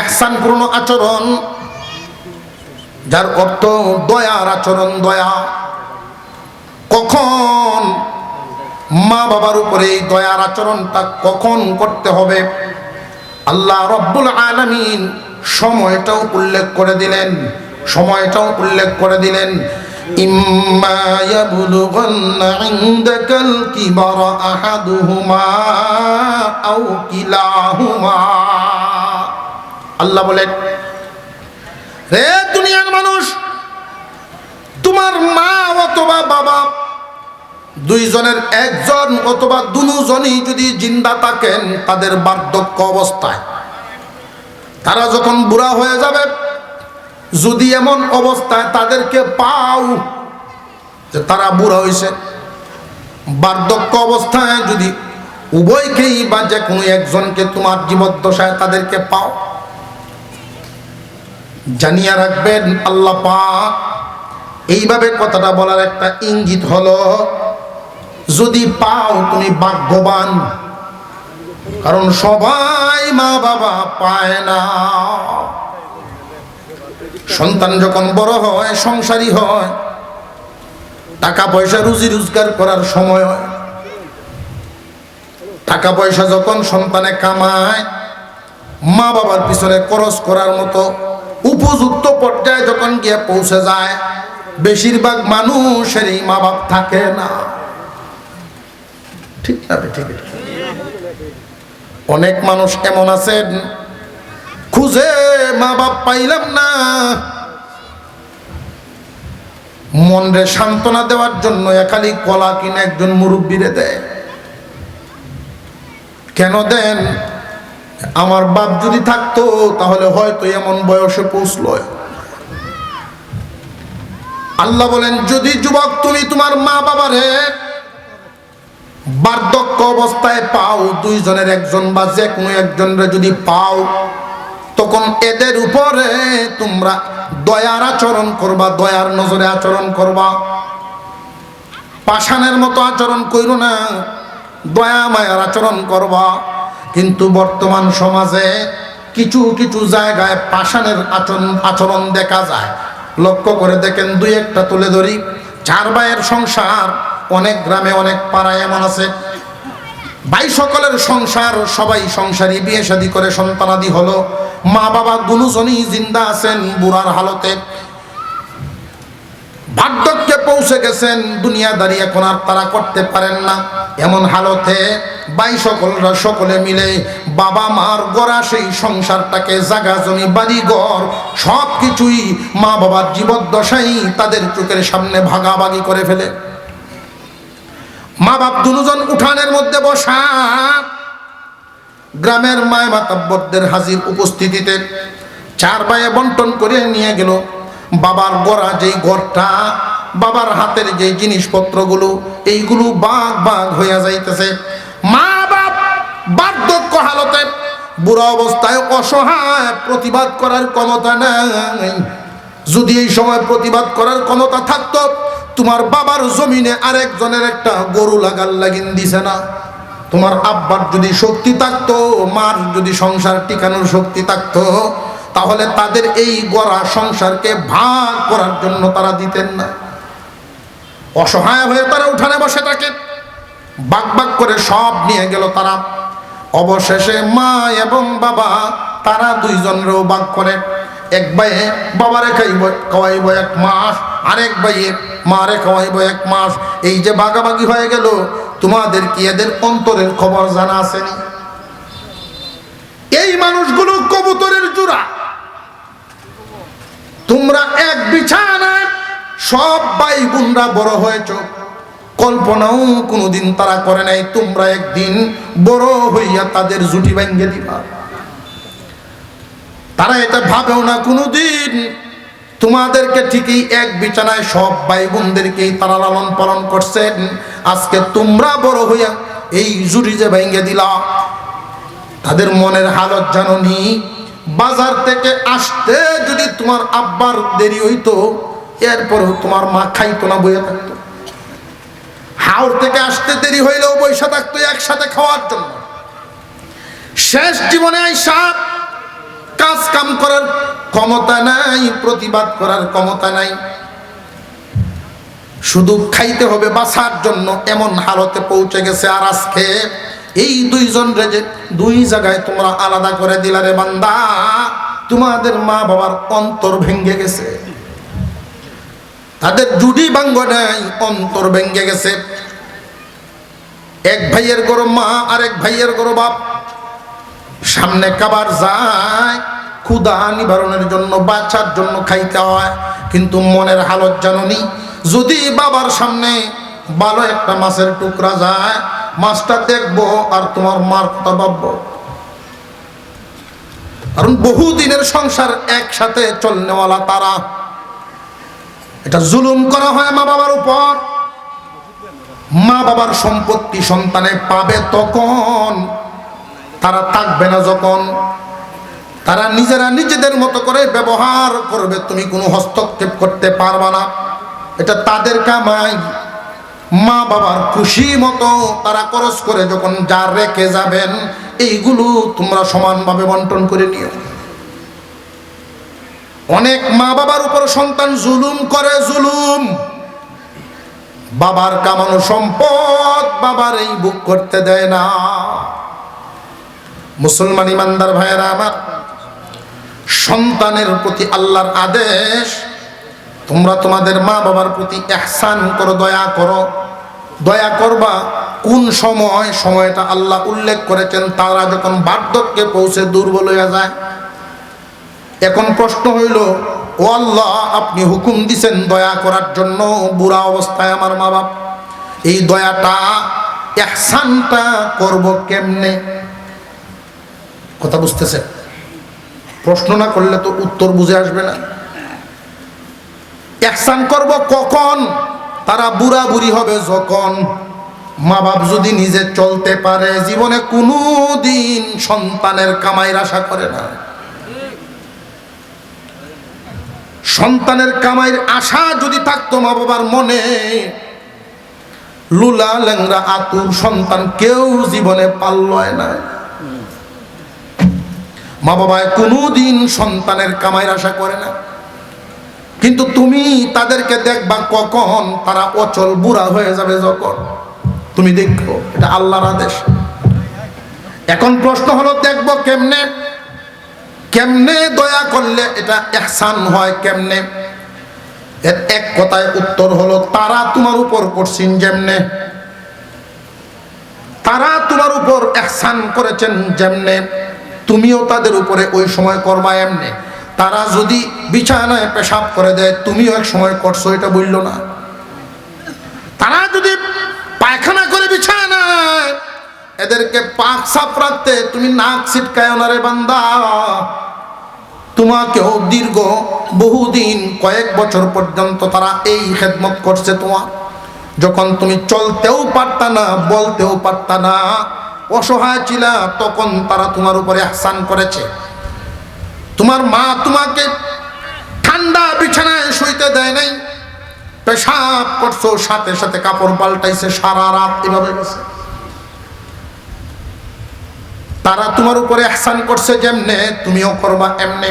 এহসানপূর্ণ আচরণ, যার অর্থ দয়ার আচরণ, দয়া। কখন মা বাবার উপরে এই দয়ার আচরণটা কখন করতে হবে? আল্লাহ রব্বুল আলামিন সময়টাও উল্লেখ করে দিলেন, সময়টাও উল্লেখ করে দিলেন। ইম্মা আও কিলাহুমা। আল্লাহ বলেন রে দুনিয়ার মানুষ, তোমার মা অথবা বাবা দুইজনের একজন অথবা দুজনই যদি জিন্দা থাকেন, তাদের বার্ধক্য অবস্থায়। তারা যখন বুড়া হয়ে যাবে, যদি এমন অবস্থায় তাদেরকে পাও যে তারা বুড়া হয়েছে বার্ধক্য অবস্থায় যদি উভয়কেই বা যে কোনো একজনকে তোমার জীবদ্দশায় তাদেরকে পাও জানিয়া রাখবেন, আল্লাহ পাক এইভাবে কথাটা বলার একটা ইঙ্গিত হলো, যদি পাও তুমি ভাগ্যবান, কারণ সবাই মা বাবা পায় না। সন্তান যখন বড় হয়, সংসারী হয় টাকা পয়সা রুজি রোজগার করার সময় হয়। টাকা পয়সা যখন সন্তানে কামায় মা বাবার পিছনে খরচ করার মতো উপযুক্ত পর্যায়ে যখন গিয়ে পৌঁছে যায়, বেশিরভাগ মানুষের এই মা বাপ থাকে না। ঠিক না ঠিক অনেক মানুষ এমন আছেন, খুঁজে মা বাপ পাইলাম না। মনরে সান্ত্বনা দেওয়ার জন্য একালি কলা কিনে একজন মুরব্বীরে দেয়। কেন দেন? আমার বাপ যদি থাকতো, তাহলে হয়তো এমন বয়সে পৌঁছল। আল্লাহ বলেন, যদি যুবক তুমি তোমার মা বাবারে বার্ধক্য অবস্থায় পাও, দুইজনের একজন বা যে কোনো একজনের যদি পাও, তখন এদের উপরে তোমরা দয়ার আচরণ করবা, দয়ার নজরে আচরণ করবা। পাষাণের মতো আচরণ করো না, দয়া মায়ার আচরণ করবা। কিন্তু বর্তমান সমাজে কিছু কিছু জায়গায় পাষাণের আচরণ আচরণ দেখা যায়। লক্ষ্য করে দেখেন, দুই একটা তুলে ধরি। চার ভাইয়ের সংসার, অনেক গ্রামে অনেক পাড়ায় এমন আছে। ভাই সকলের সংসার, সবাই সংসারী বিয়ে শাদী করে সন্তানাদি হলো। মা বাবা দুজনই জিন্দা আছেন বুড়ার হালতে। বার্ধক্যে পৌঁছে গেছেন, দুনিয়াদারি এখন আর তারা করতে পারেন না। এমন হালতে বাই সকলরা সকলে মিলে বাবা মার গড়া সেই সংসারটাকে জাগা জমি, বাড়ি ঘর সব কিছুই মা বাবার জীবদ্দশাই তাদের চোখের সামনে ভাগাভাগি করে ফেলে। মা বাপ দুজন উঠানের মধ্যে বসা। গ্রামের মায় মাতাব্বরদের হাজির উপস্থিতিতে চার ভাইয়ে বন্টন করে নিয়ে গেল। বাবার গড়া যেই ঘরটা, বাবার হাতের যে জিনিসপত্রগুলো, এইগুলো বাঘ বাঘ হইয়া যাইতেছে। মা বাপ বার্ধক্য হালতে বুড়ো অবস্থায় অসহায় প্রতিবাদ করার ক্ষমতা নাই। যদি এই সময় প্রতিবাদ করার ক্ষমতা থাকতো, তোমার বাবার জমিনে আরেকজনের একটা গরু লাগার লাগিন দিছে না। তোমার আব্বার যদি শক্তি থাকতো, মার যদি সংসার টিকানোর শক্তি থাকতো, তাহলে তাদের এই গড়া সংসারকে ভাগ করার জন্য তারা দিতেন না। অসহায় হয়ে তারা উঠানে বসে থাকে। বাক বাক করে সব নিয়ে গেল তারা। অবশেষে মা এবং বাবা, তারা দুইজনেরও বাক করে। এক ভাইয়ে বাবারে খাইব, খাওয়াইব এক মাস, আরেক ভাইয়ে মারে খাওয়াইব এক মাস। এই যে বাগাবাগি হয়ে গেল, তোমাদের কি এদের অন্তরের খবর জানা আসেনি এই মানুষগুলো কবুতরের জোড়া। তোমরা এক বিছানায় সব ভাই বোনরা বড় হয়েছ। কল্পনাও কোনোদিন তারা করে নাই, তোমরা একদিন বড় হইয়া তাদের জুটি ভাঙ্গে দিবা। তারা এটা ভাবেও না, কোনোদিন তোমাদেরকে ঠিকই এক বিছানায় সব ভাই বোনদেরকেই তারা লালন পালন করছেন। আজকে তোমরা বড় হইয়া এই জুটি যে ভেঙে দিলা, তাদের মনের হালত জাননি বাজার থেকে আসতে যদি তোমার আব্বার দেরি হইতো, এরপরেও তোমার মা খাইতো না, বইয়া থাকতো। হাওড় থেকে আসতে দেরি হইলেও বৈশা থাকতো একসাথে খাওয়ার জন্য। শেষ জীবনে আইসা কাজ কাম করার ক্ষমতা নাই, প্রতিবাদ করার ক্ষমতা নাই। শুধু খাইতে হবে বাঁচার জন্য এমন হালতে পৌঁছে গেছে আর আজকে এই দুইজন রে যে দুই জায়গায় তোমরা আলাদা করে দিলারে বান্দা, তোমাদের মা বাবার অন্তর ভেঙ্গে গেছে। তাদের জুডি বাঙ্গ নাই, অন্তর ভেঙ্গে গেছে। এক ভাইয়ের গরো মা আর এক ভাইয়ের গরো বাপ। সামনে কাবার যায় ক্ষুদা নিবারণের জন্য বাচ্চার জন্য খাইতে হয়। কিন্তু মনের হালত জাননি যদি বাবার সামনে ভালো একটা মাছের টুকরা যায়, মাছটা দেখব আর তোমার মার কথা ভাববো। কারণ বহুদিনের সংসার একসাথে চলনেওয়ালা তারা। এটা জুলুম করা হয় মা বাবার উপর। মা বাবার সম্পত্তি সন্তানে পাবে তখন। তারা থাকবে না যখন। তারা নিজেরা নিজেদের মতো করে ব্যবহার করবে, তুমি কোনো হস্তক্ষেপ করতে পারবা না। এটা তাদের কামাই। মা বাবার খুশি মতো তারা খরচ করে যখন যা রেখে যাবেন, এইগুলো তোমরা সমানভাবে বন্টন করে নিও। অনেক মা বাবার উপর সন্তান জুলুম করে জুলুম। বাবার কামানো সম্পদ বাবার এই বুক করতে দেয় না। মুসলমান ইমানদার ভাইয়েরা আমার, সন্তানের প্রতি আল্লাহর আদেশ, তোমরা তোমাদের মা বাবার প্রতি এহসান করো, দয়া করো। দয়া করবা কোন সময়, সময়টা আল্লাহ উল্লেখ করেছেন, তারা যখন বার্ধক্যে পৌঁছে দুর্বল হয়ে যায়। এখন প্রশ্ন হইল, ও আল্লাহ, আপনি হুকুম দিছেন দয়া করার জন্য বুড়া অবস্থায় আমার মা বাপ এই দয়াটা, এহসানটা করব কেমনে? কথা বুঝতেছে প্রশ্ন না করলে তো উত্তর বুঝে আসবে না। এহসান করব কখন? তারা বুড়া বুড়ি হবে যখন মা বাপ যদি নিজে চলতে পারে, জীবনে কোনো দিন সন্তানের কামাইয়ের আশা করে না। সন্তানের কামাইয়ের আশা যদি থাকতো মা বাবার মনে, লুলা ল্যাংরা আতুর সন্তান কেউ জীবনে পাল্লয় না। মা বাবায় কোনোদিন সন্তানের কামাইয়ের আশা করে না। কিন্তু তুমি তাদেরকে দেখবা কখন তারা অচল বুড়া হয়ে যাবে যখন। তুমি দেখো, এটা আল্লাহর আদেশ। এখন প্রশ্ন হলো, দেখব কেমনে? কেমনে দয়া করলে এটা এহসান হয়, কেমনে? এর এক কথায় উত্তর হলো, তারা তোমার উপর করছেন যেমনে। তারা তোমার উপর এহসান করেছেন যেমনে। তুমিও তাদের উপরে ওই সময় করবা এমনে। তারা যদি বিছানায় পেশাব করে দেয়, তুমিও এক সময় করছ, এটা বলল না। তারা যদি পায়খানা করে বিছানায়, এদেরকে পাক সাপ রাখতে তুমি নাক ছিটকায় ওনারে বান্দা। তোমাকেও দীর্ঘ বহুদিন, কয়েক বছর পর্যন্ত তারা এই খেদমত করছে তোমার। যখন তুমি চলতেও পারতা না, বলতেও পারতা না, অসহায় ছিলা, তখন তারা তোমার উপরে আহসান করেছে। তোমার মা তোমাকে ঠান্ডা বিছানায় শুইতে দেয় নাই। পেশাব করছ, সাথে সাথে কাপড় পাল্টাইছে, সারা রাত এভাবে গেছে তারা তোমার উপরে আহসান করছে যেমনে, তুমিও করবা এমনে।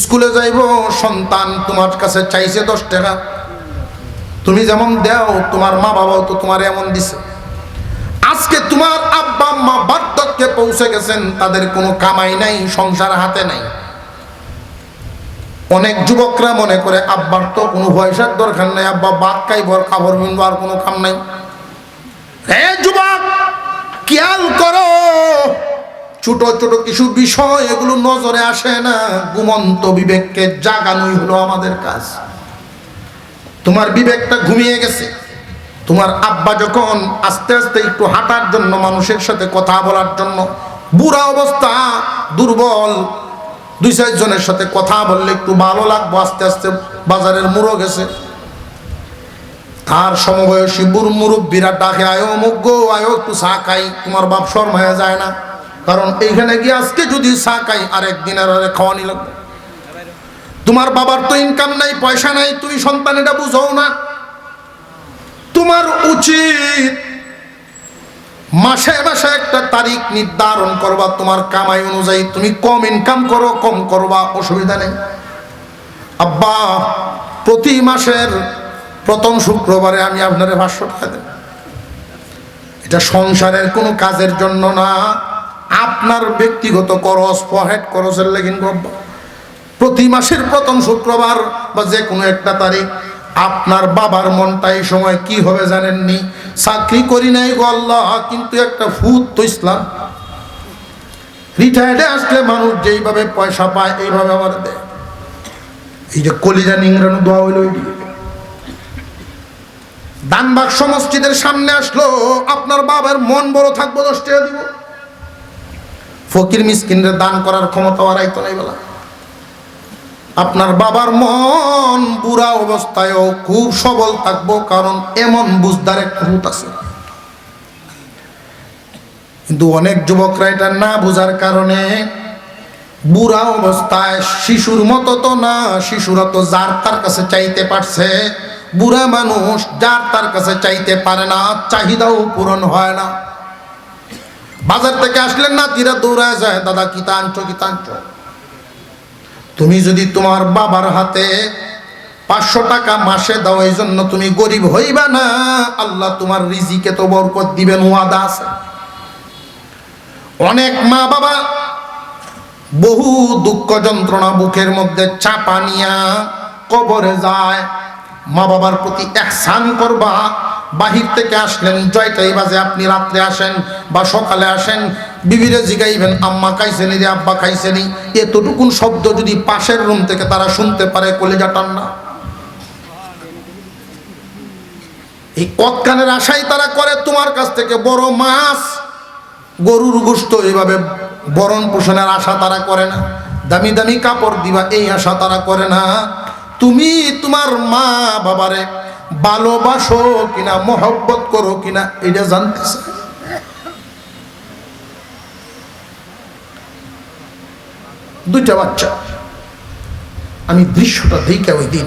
স্কুলে যাইব, সন্তান তোমার কাছে চাইছে দশ টাকা। তুমি যেমন দেও, তোমার মা বাবাও তো তোমার এমন দিছে। আজকে তোমার আব্বা মা বার্ধক্যে পৌঁছে গেছেন, তাদের কোনো কামাই নাই, সংসার হাতে নাই। অনেক যুবকরা মনে করে, আব্বার তো কোনো পয়সার দরকার নাই, আব্বা খাইবর খাবার মিনব আর কোনো কাম নাই। হে যুবক! খেয়াল করো, ছোট ছোট কিছু বিষয় এগুলো নজরে আসে না, ঘুমন্ত বিবেককে জাগানোই হলো আমাদের কাজ। তোমার বিবেকটা ঘুমিয়ে গেছে। তোমার আব্বা যখন আস্তে আস্তে একটু হাঁটার জন্য, মানুষের সাথে কথা বলার জন্য, বুড়া অবস্থা, দুর্বল, দুই চারজনের সাথে কথা বললে একটু ভালো লাগবো, আস্তে আস্তে বাজারের মুড়ো গেছে। তার সমবয়সী বুড় মুরব্বীরা ডাকে, আয়ো মুগ্গ আয়ো একটু চা খাই, তোমার বাপ শর্মায় যায় না। কারণ এইখানে গিয়ে আজকে যদি চা খাই আর একদিন আর খাওয়ানি লাগবে তোমার বাবার তো ইনকাম নাই, পয়সা নাই, তুমি সন্তান এটা বুঝো না। তোমার উচিত মাসে মাসে একটা তারিখ নির্ধারণ করবা, তোমার কামাই অনুযায়ী তুমি কম ইনকাম করো, কম করবা, অসুবিধা নেই। আব্বা, প্রতি মাসের প্রথম শুক্রবারে আমি আপনার টাকা দেব। এটা সংসারের কোনো কাজের জন্য না। আপনার ব্যক্তিগত খরচ পহেট খরচের লেগিন প্রতি মাসের প্রথম শুক্রবার বা যে কোনো একটা তারিখ আপনার বাবার মনটা এই সময় কি হবে জানেননি? চাকরি করি নাই গো আল্লাহ, কিন্তু একটা ফুট তো ইসলাম। রিটায়ার্ডে আসলে মানুষ যেইভাবে পয়সা পায়, এইভাবে আমার দেয়। এই যে কলিজা নিংরানো দোয়া হইল দানবাগ মসজিদের সামনে আসলো, আপনার বাবার মন বড় থাকব, দশ টাকা দিব। ফকির মিসকিনরে দান করার ক্ষমতা আর আইতো নাই বলা। আপনার বাবার মন বুড়া অবস্থায়ও খুব সবল থাকব, কারণ এমন বুঝদার একটা হুত আছে। কিন্তু অনেক যুবকরা এটা না বোঝার কারণে বুড়া অবস্থায় শিশুর মতো তো না, শিশুরা তো যার তার কাছে চাইতে পারছে। বুড়া মানুষ যার তার কাছে চাইতে পারে না, চাহিদাও পূরণ হয় না। বাজার থেকে আসলেন না, তিরা দৌড়ায় যায়, দাদা কিতা আনছো কিতা আনছো তুমি যদি তোমার বাবার হাতে পাঁচশো টাকা মাসে দাও, এই জন্য তুমি গরিব হইবা না। আল্লাহ তোমার রিজিকে তো বরকত দিবেন, ওয়াদা আছে। অনেক মা বাবা বহু দুঃখ যন্ত্রণা বুকের মধ্যে চাপা নিয়া কবরে যায়। মা বাবার প্রতি একসান করবা। বাহির থেকে আসলেন, জয়টাই বাজে, আপনি রাত্রে আসেন বা সকালে আসেন, বিবিরে জিগাইবেন, আম্মা খাইছেনি রে, আব্বা খাইছেনি। এতটুকুন শব্দ যদি পাশের রুম থেকে তারা শুনতে পারে, কলেজা টান্না এই কৎকানের আশাই তারা করে, তোমার কাছ থেকে বড় মাছ। গরুর গোস্ত এইভাবে বরণ পোষণের আশা তারা করে না। দামি দামি কাপড় দিবা, এই আশা তারা করে না। তুমি তোমার মা বাবারে ভালোবাসো কিনা, মহব্বত করো কিনা, এটা জানতে। দুইটা বাচ্চা। আমি দৃশ্যটা দেখে ওই দিন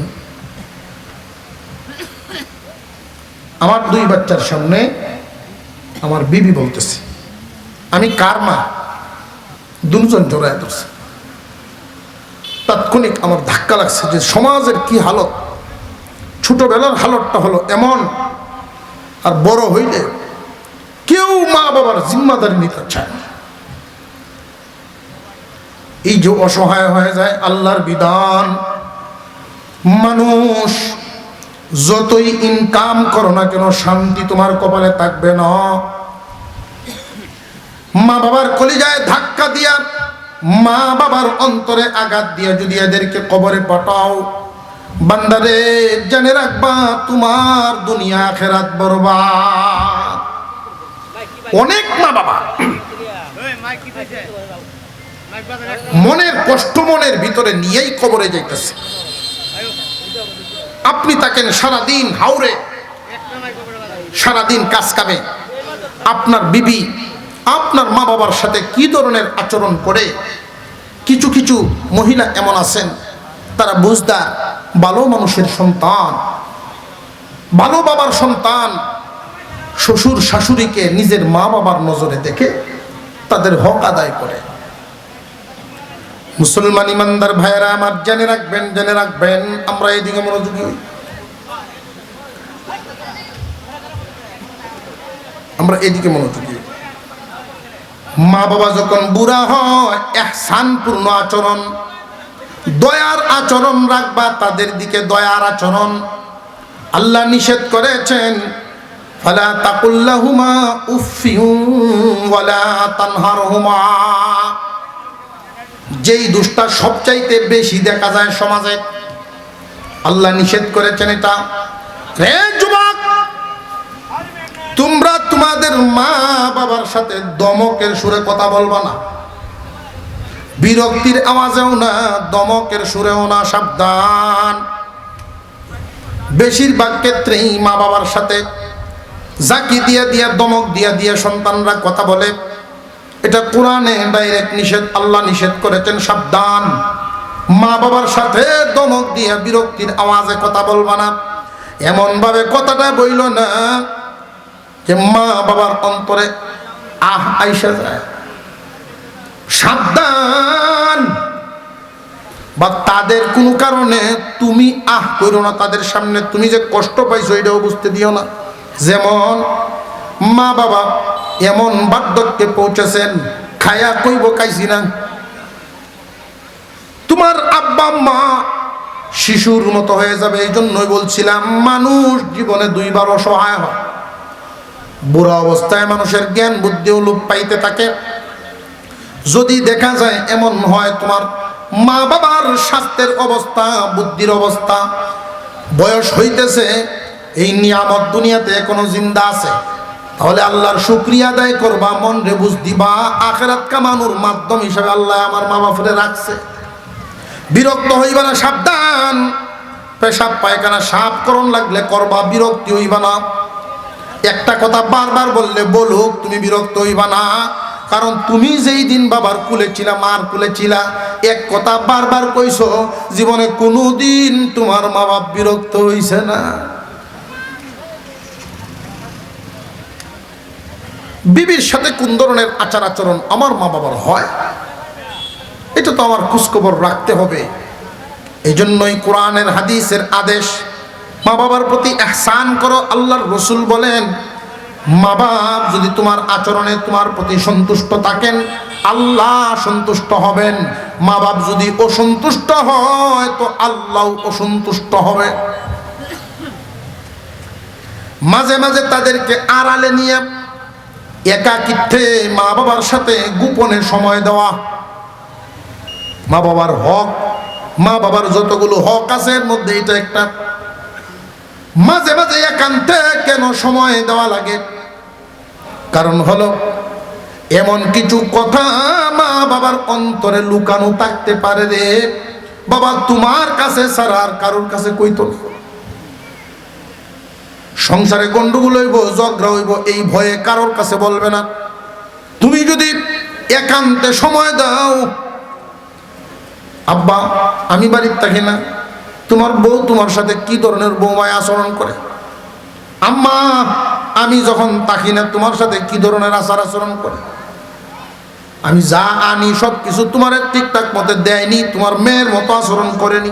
আমার দুই বাচ্চার সামনে আমার বিবি বলতেছে, আমি কার মা? দুজন জোড়ায় ধরছে। তাৎক্ষণিক আমার ধাক্কা লাগছে যে সমাজের কি হালত? ছোটবেলার হালতটা হলো এমন। আর বড় হইলে কেউ মা বাবার জিম্মাদারি নিতে চায় না। এই যে অসহায় হয়ে যায় আল্লাহর বিধান। মানুষ যতই ইনকাম করো না কেন, শান্তি তোমার কপালে থাকবে না। মা বাবার কলিজায় ধাক্কা দিয়া মা বাবার অন্তরে আঘাত দিয়া যদি এদেরকে কবরে পাঠাও, বান্দারে জেনে রাখবা, তোমার দুনিয়া খেরাত বরবাদ। অনেক মা বাবা মনের কষ্ট মনের ভিতরে নিয়েই কবরে যাইতেছে। আপনি তাকেন সারাদিন হাওরে, সারাদিন কাজ কামে। আপনার বিবি আপনার মা বাবার সাথে কি ধরনের আচরণ করে কিছু কিছু মহিলা এমন আছেন, তারা বুঝদার, ভালো মানুষের সন্তান ভালো বাবার সন্তান শ্বশুর শাশুড়িকে নিজের মা বাবার নজরে দেখে তাদের হক আদায় করে মুসলমান ইমানদার ভাইয়েরা আমার জেনে রাখবেন জেনে রাখবেন, আমরা এদিকে মনোযোগী। আমরা এদিকে মনোযোগী। মা বাবা যখন বুড়া হয় পূর্ণ আচরণ। দয়ার আচরণ রাখবা, তাদের দিকে দয়ার আচরণ। আল্লাহ নিষেধ করেছেন, ফালা তাকুল্লাহুমা ওয়ালা তানহারহুমা। যেই দুষ্টা সবচাইতে বেশি দেখা যায় সমাজে, আল্লাহ নিষেধ করেছেন এটা। রে তোমরা তোমাদের মা বাবার সাথে দমকের সুরে কথা বলবা না। বিরক্তির আওয়াজেও না, দমকের সুরেও না, সাবধান। বেশিরভাগ ক্ষেত্রেই মা বাবার সাথে জাকি দিয়া দিয়া, দমক দিয়া দিয়া সন্তানরা কথা বলে। এটা কোরআনে ডাইরেক্ট নিষেধ, আল্লাহ নিষেধ করেছেন, সাবধান। মা বাবার সাথে দমক দিয়া বিরক্তির আওয়াজে কথা বলবা না। এমন ভাবে কথাটা বইল না যে মা বাবার অন্তরে আহ আইসা যায়। সাবধান। বা তাদের কোনো কারণে তুমি আহ করো না, তাদের সামনে তুমি যে কষ্ট পাইছো এটাও বুঝতে দিও না। যেমন মা বাবা এমন বার্ধক্যে পৌঁছেছেন, খায়া কইব কাইছি না। তোমার আব্বা মা শিশুর মতো হয়ে যাবে এই জন্যই বলছিলাম, মানুষ জীবনে দুইবার অসহায় হয়। বুড়া অবস্থায় মানুষের জ্ঞান, বুদ্ধিও লোপ পাইতে থাকে। যদি দেখা যায় এমন হয় তোমার মা বাবার স্বাস্থ্যের অবস্থা, বুদ্ধির অবস্থা, বয়স হইতেছে, এই নিয়ামত দুনিয়াতে এখনও জিন্দা আছে? তাহলে আল্লাহর শুক্রিয়া আদায় করবা মন রে বুঝ দিবা, আখেরাত কামানোর মাধ্যম হিসাবে আল্লাহ আমার মা বাপরে রাখছে। বিরক্ত হইবা না, সাবধান। পেশাব, পায়খানা সাপ করণ লাগলে করবা, বিরক্তি হইবা না। একটা কথা বারবার বললে, বলুক, তুমি বিরক্ত হইবা না। কারণ তুমি যেই দিন বাবার কুলে ছিলা, মার কুলে ছিলা, এক কথা বারবার কইছো, জীবনে কোনো দিন তোমার মা বাপ বিরক্ত হইছে না। বিবির সাথে কোন ধরনের আচার আচরণ আমার মা বাবার হয়? এটা তো আমার খোঁজখবর রাখতে হবে। এই জন্যই কোরআনের, হাদিসের আদেশ মা বাবার প্রতি এহসান করো, আল্লাহর রসুল বলেন, মা বাপ যদি তোমার আচরণে তোমার প্রতি সন্তুষ্ট থাকেন, আল্লাহ সন্তুষ্ট হবেন। মা বাপ যদি অসন্তুষ্ট হয়, তো আল্লাহ অসন্তুষ্ট হবে। মাঝে মাঝে তাদেরকে আড়ালে নিয়ে একাকিত্বে মা বাবার সাথে গোপনে সময় দেওয়া। মা বাবার হক, মা বাবার যতগুলো হক আছে, এর মধ্যে এটা একটা মাঝে মাঝে একান্তে কেন সময় দেওয়া লাগে? কারণ হলো, এমন কিছু কথা মা বাবার অন্তরে লুকানো থাকতে পারে রে। বাবা, তোমার কাছে ছাড়া আর কারোর কাছে কইতো। সংসারে গন্ডগোল হইব, ঝগড়া হইব, এই ভয়ে কারোর কাছে বলবে না। তুমি যদি একান্তে সময় দাও, আব্বা, আমি বাড়ির থাকি না। তোমার বউ তোমার সাথে কি ধরনের বৌমায় আচরণ করে? আম্মা, আমি যখন তাকি না, তোমার সাথে কি ধরনের আচার আচরণ করে? আমি যা আনি সব কিছু তোমার ঠিকঠাক মতে দেয়নি, তোমার মেয়ের মতো আচরণ করেনি।